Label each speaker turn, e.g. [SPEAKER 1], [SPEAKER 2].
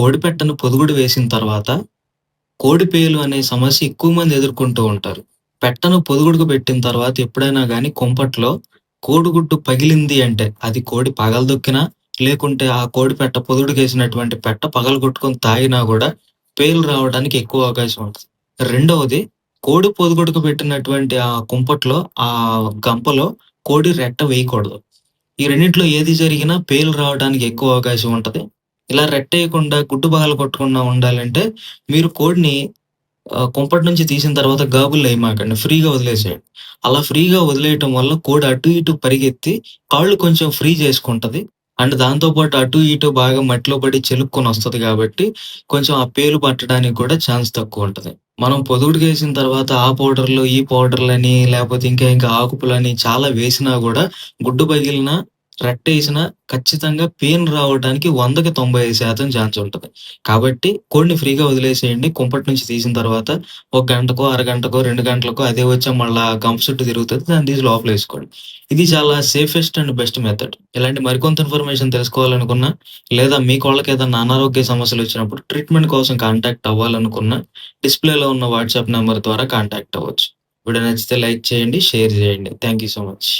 [SPEAKER 1] కోడిపెట్టను పొదుగుడు వేసిన తర్వాత కోడిపేలు అనే సమస్య ఎక్కువ మంది ఎదుర్కొంటూ ఉంటారు. పెట్టను పొదుగుడుకు పెట్టిన తర్వాత ఎప్పుడైనా కానీ కుంపట్లో కోడిగుడ్డు పగిలింది అంటే అది కోడి పగలదొక్కినా, లేకుంటే ఆ కోడి పెట్ట పొదుగుడుకేసినటువంటి పెట్ట పగలగొట్టుకొని తాగినా కూడా పేలు రావడానికి ఎక్కువ అవకాశం ఉంటుంది రెండవది కోడి పొదుగుడుకు పెట్టినటువంటి ఆ కుంపట్లో ఆ గంపలో కోడి రెట్ట వేయకూడదు. ఈ రెండింటిలో ఏది జరిగినా పేలు రావడానికి ఎక్కువ అవకాశం ఉంటుంది ఇలా రెట్టేయకుండా గుడ్డు పగలగొట్టకుండా ఉండాలంటే మీరు కోడిని కుంపటి నుంచి తీసిన తర్వాత గాబుల్ ఎయమాకండి. ఫ్రీగా వదిలేసేయండి. అలా ఫ్రీగా వదిలేయటం వల్ల కోడి అటు ఇటు పరిగెత్తి కాళ్ళు కొంచెం ఫ్రీ చేసుకుంటది. అండ్ దాంతో పాటు అటు ఇటు బాగా మట్టిలో పడి చెలుక్కుని వస్తుంది కాబట్టి కొంచెం ఆ పేలు పట్టడానికి కూడా ఛాన్స్ తక్కువ ఉంటుంది మనం పొదుగుడుకేసిన తర్వాత ఆ పౌడర్‌లు, ఈ పౌడర్‌లని లేకపోతే ఇంకా ఇంకా ఆకుపులని చాలా వేసినా కూడా గుడ్డు పగిలినా, రెట్టేసినా ఖచ్చితంగా పెయిన్ రావడానికి 100కి 95% ఛాన్స్ ఉంటుంది కాబట్టి కోడిని ఫ్రీగా వదిలేసేయండి. కుంపటి నుంచి తీసిన తర్వాత ఒక గంటకో, అరగంటకో, రెండు గంటలకో అదే వచ్చా మళ్ళా గంప చుట్టూ తిరుగుతుంది దాన్ని తీసి లోపలేసుకోండి. ఇది చాలా సేఫెస్ట్ అండ్ బెస్ట్ మెథడ్. ఇలాంటి మరికొంత ఇన్ఫర్మేషన్ తెలుసుకోవాలనుకున్నా, లేదా మీ కోళ్ళకి ఏదైనా అనారోగ్య సమస్యలు వచ్చినప్పుడు ట్రీట్మెంట్ కోసం కాంటాక్ట్ అవ్వాలనుకున్నా డిస్‌ప్లేలో ఉన్న వాట్సాప్ నెంబర్ ద్వారా కాంటాక్ట్ అవ్వచ్చు. వీడియో నచ్చితే లైక్ చేయండి, షేర్ చేయండి. Thank you so much.